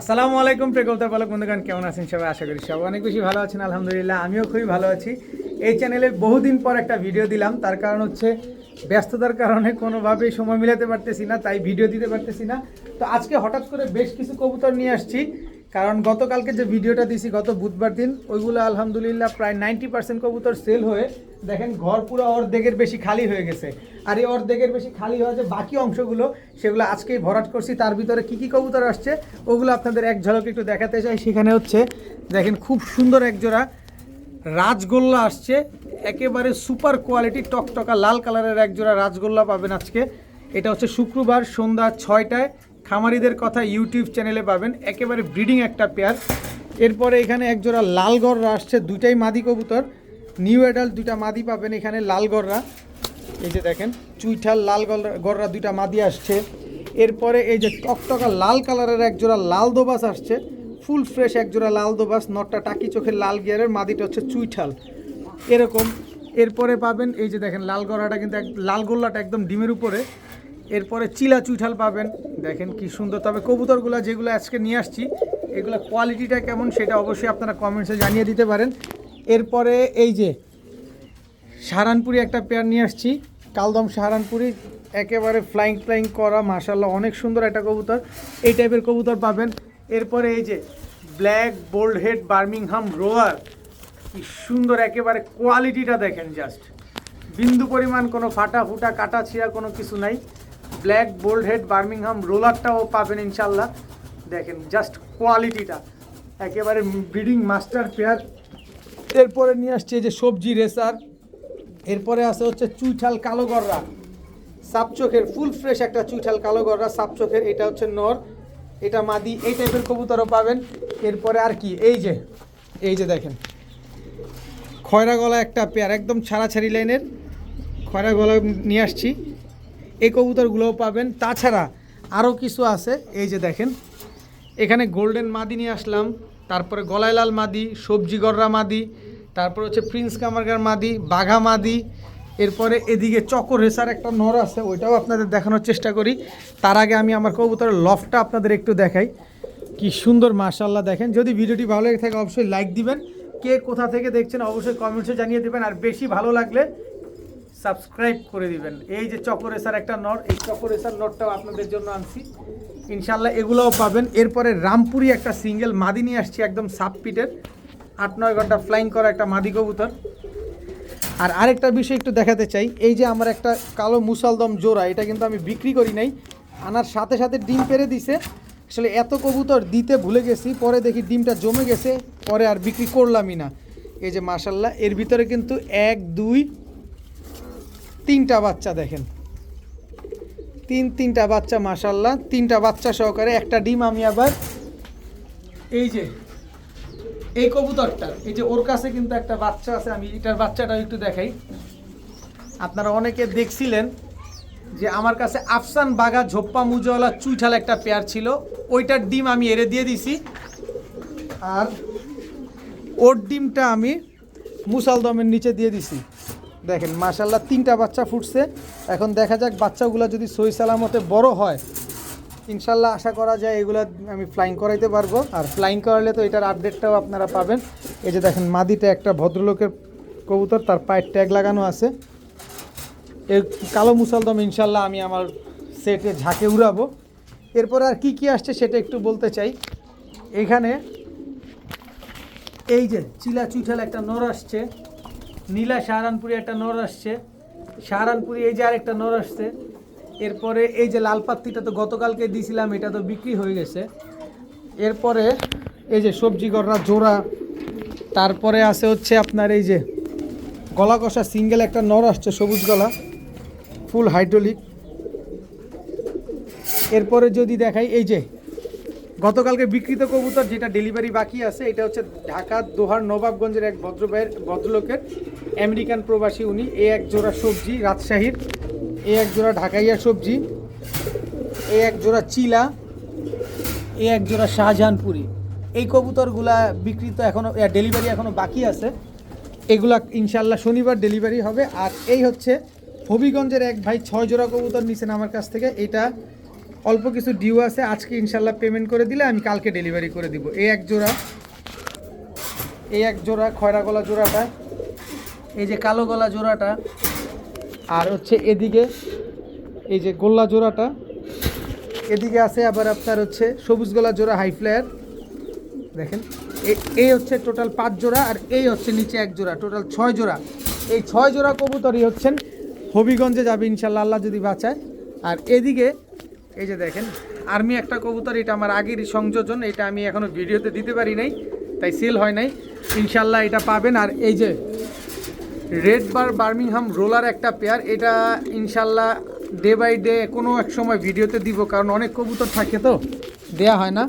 আসসালামু আলাইকুম প্রেকলতার পালক বন্ধুগান কেমন আছেন সবাই? আশা করি সবাই অনেক বেশি ভালো আছেন, আলহামদুলিল্লাহ, আমিও খুবই ভালো আছি। এই চ্যানেলে বহুদিন পর একটা ভিডিও দিলাম, তার কারণ হচ্ছে ব্যস্ততার কারণে কোনোভাবেই সময় মিলাতে পারতেছি না, তাই ভিডিও দিতে পারতেছি না। তো আজকে হঠাৎ করে বেশ কিছু কবুতর নিয়ে আসছি। কারণ গতকালকে যে ভিডিওটা দিছি গত বুধবার দিন, ওইগুলো আলহামদুলিল্লাহ প্রায় নাইনটি পার্সেন্ট কবুতর সেল হয়ে, দেখেন ঘর পুরো অর্ধেকের বেশি খালি হয়ে গেছে। আর এই অর্ধেকের বেশি খালি হওয়া যে বাকি অংশগুলো, সেগুলো আজকেই ভরাট করছি। তার ভিতরে কি কি কবুতর আসছে, ওগুলো আপনাদের এক ঝলক একটু দেখাতে চাই। সেখানে হচ্ছে, দেখেন খুব সুন্দর এক জোড়া রাজগোল্লা আসছে। একেবারে সুপার কোয়ালিটি টকটকা লাল কালারের এক জোড়া রাজগোল্লা পাবেন আজকে। এটা হচ্ছে শুক্রবার সন্ধ্যা ছয়টায়। খামারিদের কথা ইউটিউব চ্যানেলে পাবেন। একেবারে ব্রিডিং একটা পেয়ার এরপরে এখানে এক জোড়া লাল গররা আসছে, দুইটাই মাদি কবুতর। নিউ অ্যাডাল্ট দুইটা মাদি পাবেন এখানে লালগড়রা এই যে দেখেন চুইঠাল লাল গররা দুইটা মাদি আসছে। এরপরে এই যে টকটকা লাল কালারের এক জোড়া লাল দোবাস আসছে। ফুল ফ্রেশ এক জোড়া লাল দোবাস, নটটা টাকি চোখের লাল গিয়ারের, মাদিটা হচ্ছে চুইঠাল। এরকম। এরপরে পাবেন, এই যে দেখেন, লাল গড়াটা কিন্তু এক লাল গোল্লাটা একদম ডিমের উপরে। এরপরে চিলা চুইঠাল পাবেন। দেখেন কি সুন্দর। তবে কবুতরগুলো যেগুলো আজকে নিয়ে আসছি, এগুলো কোয়ালিটিটা কেমন সেটা অবশ্যই আপনারা কমেন্টসে জানিয়ে দিতে পারেন। এরপরে এই যে সাহারানপুরি একটা পেয়ার নিয়ে আসছি, কালদম সাহারানপুরি, একেবারে ফ্লাইং ফ্লাইং করা মাশাল্লাহ অনেক সুন্দর একটা কবুতর। এই টাইপের কবুতর পাবেন। এরপরে এই যে ব্ল্যাক বোল্ড হেড বার্মিংহাম রোয়ার কি সুন্দর একেবারে কোয়ালিটিটা দেখেন জাস্ট বিন্দু পরিমাণ কোনো ফাটা ফুটা কাটা ছিঁড়া কোনো কিছু নাই। ব্ল্যাক বোল্ড হেড বার্মিংহাম রোলারটাও পাবেন ইনশাল্লাহ দেখেন জাস্ট কোয়ালিটিটা একেবারে ব্রিডিং মাস্টার পেয়ার এরপরে নিয়ে আসছে যে সবজি রেসার। এরপরে আছে হচ্ছে চুইঠাল কালো গররা সাপ চোখের ফুল ফ্রেশ একটা চুইঠাল কালো গররা সাপ চোখের। এটা হচ্ছে নর। এটা মাদি, এই টাইপের কবুতরও পাবেন। এরপরে আর কি, এই যে এই যে দেখেন। খয়রা গলা একটা পেয়ার একদম ছাড়াছাড়ি লাইনের খয়রা গলা নিয়ে আসছি। এই কবুতরগুলোও পাবেন। তাছাড়া আরও কিছু আছে, এই যে দেখেন। এখানে গোল্ডেন মাদি নিয়ে আসলাম, তারপরে গলায় লাল মাদি সবজি গররা মাদি তারপরে হচ্ছে প্রিন্স কামারগার মাদি বাঘা মাদি এরপরে এদিকে চকর রেসার একটা নর আছে, ওইটাও আপনাদের দেখানোর চেষ্টা করি। তার আগে আমি আমার কবুতরের লফটা আপনাদের একটু দেখাই। কি সুন্দর মাশাল্লাহ দেখেন। যদি ভিডিওটি ভালো লেগে থাকে, অবশ্যই লাইক দিবেন। কে কোথা থেকে দেখছেন, অবশ্যই কমেন্টসে জানিয়ে দেবেন। আর বেশি ভালো লাগলে সাবস্ক্রাইব করে দিবেন। এই যে চকরেসার একটা নট, এই চকরেসার নটটাও আপনাদের জন্য আনছি। ইনশাল্লাহ এগুলোও পাবেন। এরপরে রামপুরি একটা সিঙ্গেল মাদি নিয়ে আসছি একদম সাপ পিটের আট, নয় ঘণ্টা ফ্লাইং করা একটা মাদি কবুতর। আর আরেকটা বিষয় একটু দেখাতে চাই। এই যে আমার একটা কালো মুসালদম জোড়া, এটা কিন্তু আমি বিক্রি করি নাই। আনার সাথে সাথে ডিম পেরে দিছে। আসলে এত কবুতর দিতে ভুলে গেছি, পরে দেখি ডিমটা জমে গেছে, পরে আর বিক্রি করলামই না। এই যে মাসাল্লাহ এর ভিতরে কিন্তু এক, দুই তিনটা বাচ্চা দেখেন। তিন, তিনটা বাচ্চা মাসাল্লাহ তিনটা বাচ্চা সহকারে একটা ডিম আমি আবার এই যে, এই কবুতরটা এই যে ওর কাছে কিন্তু একটা বাচ্চা আছে, আমি এটার বাচ্চাটা একটু দেখাই। আপনারা অনেকে দেখছিলেন যে আমার কাছে আফসান বাগা ঝোপ্পা মুজওয়ালা চুইঠাল একটা পেয়ার ছিল, ওইটার ডিম আমি এড়ে দিয়ে দিছি। আর ওর ডিমটা আমি মুসালদমের নিচে দিয়ে দিছি। দেখেন মাশাল্লাহ তিনটা বাচ্চা ফুটছে। এখন দেখা যাক বাচ্চাগুলো যদি সই সালামতে বড় হয় ইনশাল্লাহ আশা করা যায় এগুলো আমি ফ্লাইং করাইতে পারব। আর ফ্লাইং করালে তো এটার আপডেটটাও আপনারা পাবেন। এই যে দেখেন মাদিটা একটা ভদ্রলোকের কবুতর, তার পায়ের ট্যাগ লাগানো আছে। এর কালো মুসলদম ইনশাল্লাহ আমি আমার সেটে ঝাঁকে উড়াবো। এরপর আর কি কি আসছে সেটা একটু বলতে চাই। এখানে এই যে চিলা চুইঠাল একটা নর আসছে। নীলা সাহারানপুরি একটা নর আসছে। সাহারানপুরি এই যে আরেকটা নর আসছে। এরপরে এই যে লাল পাত্তিটা তো গতকালকে দিয়েছিলাম এটা তো বিক্রি হয়ে গেছে। এরপরে এই যে সবজি গররা জোড়া, তারপরে আছে হচ্ছে আপনার এই যে গলা কষা সিঙ্গেল একটা নর আসছে, সবুজ গলা, ফুল হাইড্রোলিক। এরপরে যদি দেখাই, এই যে গতকালকে বিকৃত কবুতর যেটা ডেলিভারি বাকি আছে, এটা হচ্ছে ঢাকা দোহার নবাবগঞ্জের এক ভদ্র ভদ্রলোকের আমেরিকান প্রবাসী, উনি এ এক জোড়া সবজি, রাজশাহীর। এ এক জোড়া ঢাকাইয়া সবজি। এ এক জোড়া চিলা। এ এক জোড়া শাহজাহানপুরি। এই কবুতরগুলা বিকৃত এখনও ডেলিভারি এখনও বাকি আছে। এগুলা ইনশাল্লাহ শনিবার ডেলিভারি হবে। আর এই হচ্ছে হবিগঞ্জের এক ভাই, ছয় জোড়া কবুতর নিছেন আমার কাছ থেকে। এটা অল্প কিছু ডিউ আছে। আজকে ইনশাল্লাহ পেমেন্ট করে দিলে আমি কালকে ডেলিভারি করে দিব। এই এক জোড়া এই এক জোড়া খয়রা গলা জোড়াটা। এই যে কালো গলা জোড়াটা, আর হচ্ছে এদিকে এই যে গোল্লা জোড়াটা, এদিকে আছে আবার আপনার হচ্ছে সবুজ গলা জোড়া হাই ফ্লায়ার দেখেন এই হচ্ছে টোটাল পাঁচ জোড়া আর এই হচ্ছে নিচে এক জোড়া টোটাল ছয় জোড়া। এই ছয় জোড়া কবুতরই হচ্ছেন হবিগঞ্জে যাবে ইনশাল্লাহ আল্লাহ যদি বাঁচায়। আর এদিকে, এই যে দেখেন আর্মি একটা কবুতর, এটা আমার আগেরই সংযোজন, এটা আমি এখনও ভিডিওতে দিতে পারি নাই, তাই সেল হয় নাই। ইনশাল্লাহ এটা পাবেন। আর এই যে রেড বার বার্মিংহাম রোলার একটা পেয়ার এটা ইনশাল্লাহ ডে বাই ডে কোনো এক সময় ভিডিওতে দিব, কারণ অনেক কবুতর থাকে তো, দেয়া হয় না।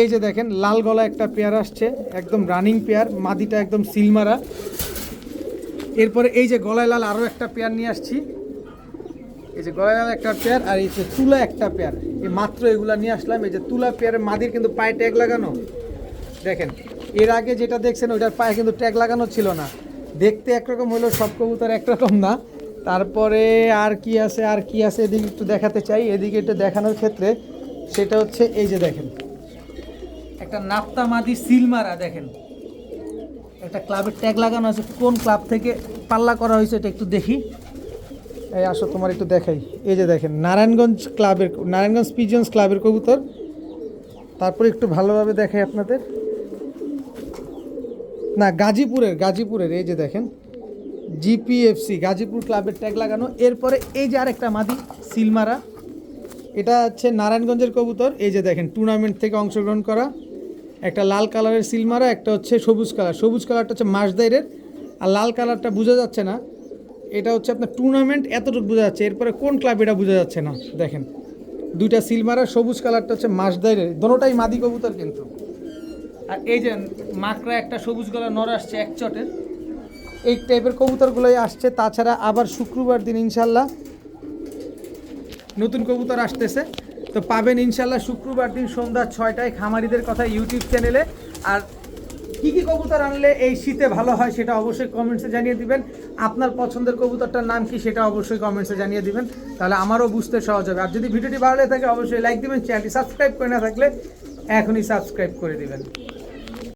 এই যে দেখেন, লাল গলা একটা পেয়ার আসছে, একদম রানিং পেয়ার মাদিটা একদম সিলমারা এরপরে এই যে গলায় লাল আরও একটা পেয়ার নিয়ে আসছি। এই যে গলায় লাল একটা পেয়ার আর এই যে তুলা একটা পেয়ার এই মাত্র এগুলা নিয়ে আসলাম। এই যে তুলা পেয়ারের মাদির কিন্তু পায়ে ট্যাগ লাগানো। দেখেন, এর আগে যেটা দেখছেন, ওইটার পায়ে কিন্তু ট্যাগ লাগানো ছিল না। দেখতে একরকম হলেও সব কবুতর একরকম না। তারপরে আর কি আছে, আর কি আছে এদিকে একটু দেখাতে চাই। এদিকে একটু দেখানোর ক্ষেত্রে সেটা হচ্ছে এই যে দেখেন। একটা নাপ্তা মাদি সিল মারা দেখেন। একটা ক্লাবের ট্যাগ লাগানো আছে। কোন ক্লাব থেকে পাল্লা করা হয়েছে এটা একটু দেখি। এই আসো, তোমার একটু দেখাই। এই যে দেখেন, নারায়ণগঞ্জ ক্লাবের, নারায়ণগঞ্জ পিজিয়ন্স ক্লাবের কবুতর। তারপরে একটু ভালোভাবে দেখাই আপনাদের। না, গাজীপুরের গাজীপুরের, এই যে দেখেন জিপিএফসি গাজীপুর ক্লাবের ট্যাগ লাগানো। এরপরে এই যে আরেকটা মাদি, সিলমারা। এটা হচ্ছে নারায়ণগঞ্জের কবুতর। এই যে দেখেন টুর্নামেন্ট থেকে অংশগ্রহণ করা। একটা লাল কালারের সিলমারা, একটা হচ্ছে সবুজ কালার। সবুজ কালারটা হচ্ছে মাসদাইরের। আর লাল কালারটা বোঝা যাচ্ছে না। এটা হচ্ছে আপনার টুর্নামেন্ট এতটুকু বোঝা যাচ্ছে। এরপরে কোন ক্লাব এটা বোঝা যাচ্ছে না? দেখেন, দুইটা সিলমারা, সবুজ কালারটা হচ্ছে মাসদাইরের। দোনোটাই মাদি কবুতর কিন্তু। আর এই যে মাকড়া একটা সবুজ গলা নর আসছে এক চটের, এই টাইপের কবুতরগুলোই আসছে। তাছাড়া আবার শুক্রবার দিন ইনশাল্লাহ নতুন কবুতর আসতেছে। তো পাবেন ইনশাল্লাহ শুক্রবার দিন সন্ধ্যা ছয়টায় খামারিদের কথা ইউটিউব চ্যানেলে। আর কি কি কবুতর আনলে এই শীতে ভালো হয় সেটা অবশ্যই কমেন্টসে জানিয়ে দিবেন। আপনার পছন্দের কবুতরটার নাম কি সেটা অবশ্যই কমেন্টসে জানিয়ে দিবেন। তাহলে আমারও বুঝতে সহজ হবে। আর যদি ভিডিওটি ভালো লেগে থাকে, অবশ্যই লাইক দিবেন চ্যানেলটি সাবস্ক্রাইব করে না থাকলে এখনই সাবস্ক্রাইব করে দিবেন।